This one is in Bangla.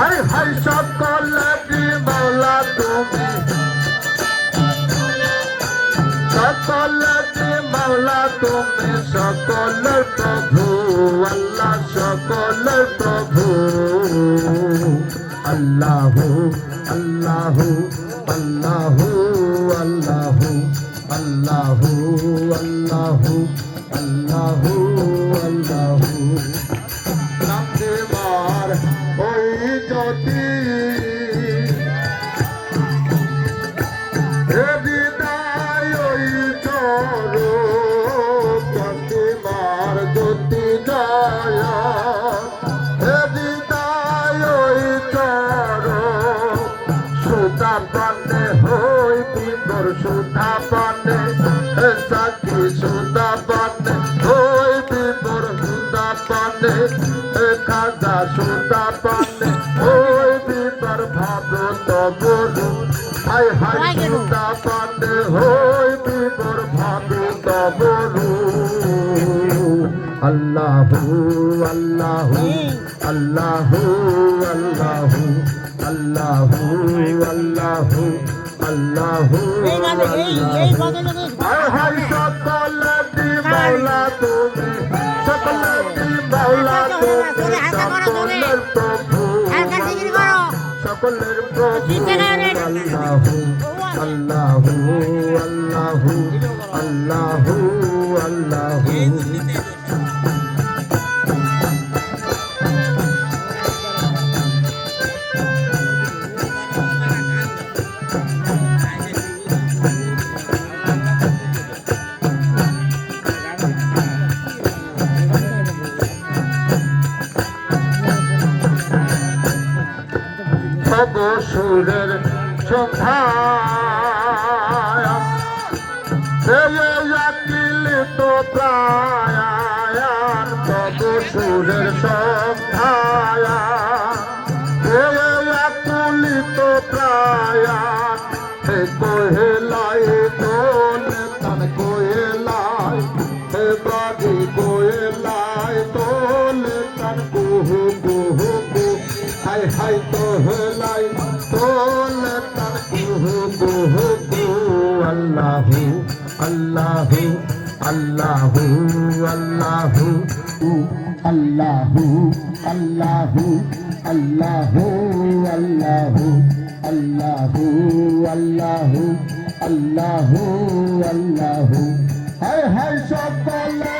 হাই হাই সকলেরই মাওলা তুমি। সকলেরই মাওলা তুমি সকলের প্রভু, আল্লাহ সকলের প্রভু। আল্লাহ আল্লাহ আল্লাহ আল্লাহ আল্লাহ আল্লাহ আল্লাহ আল্লাহ। বনে সাকি সুদা বনে ওই বিপর সুদা বনে খাজা সুদা বনে ওই বিপর ভাব তবরু হাই হাই সুদা বনে ওই বিপর ভাব তবরু আল্লাহু আল্লাহু আল্লাহু আল্লাহু আল্লাহু আল্লাহু আল্লাহ হাই সকল মাওলা তুমি সকল মাওলা তুমি সকলের প্রভু সকলের প্রভু আল্লাহ আল্লাহ আল্লাহ আল্লাহ আল্লাহ সুরের সন্ধ্যায় তো প্রায়ান তব সুরের সন্ধ্যায় আকুলিত প্রায়ান হে কোহেলাই তোল তন কোহেলাই হে বাদি কোহেলাই তোল হাই হাই তোহলাই তোল তন কুহু কুহু কুহু, আল্লাহু আল্লাহু আল্লাহু আল্লাহু আল্লাহু আল্লাহু আল্লাহু আল্লাহু আল্লাহু আল্লাহু আল্লাহু আল্লাহু। হায় হায়, সকল।